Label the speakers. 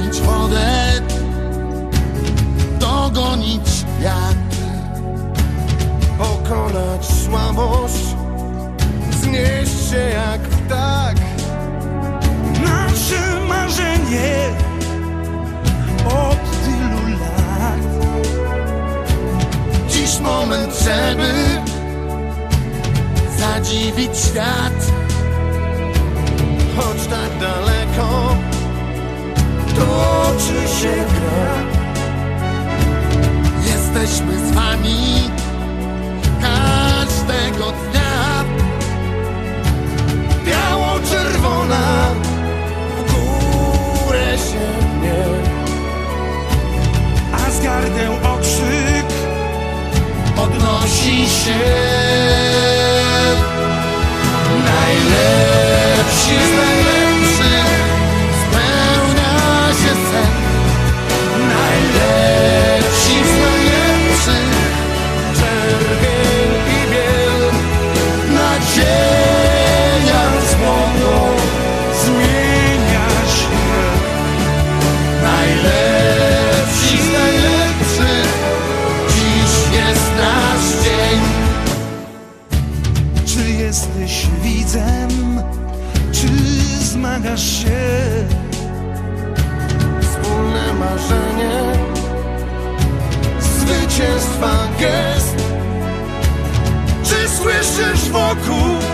Speaker 1: Zgasić wodę. Dogonić wiatr.
Speaker 2: Pokonać słabość. Znieść się jak ptak.
Speaker 3: Nasze marzenie od tylu lat.
Speaker 1: Dziś moment, żeby Zadziwić świat.
Speaker 2: Choć tak daleko Toczy się gra.
Speaker 1: Jesteśmy z wami Każdego dnia.
Speaker 2: Biało-czerwona W górę się pnie
Speaker 3: A z gardeł okrzyk
Speaker 1: Podnosi się
Speaker 3: jesteś widzem, czy zmagasz się?
Speaker 2: Wspólne marzenie Zwycięstwa gest. Czy słyszysz wokół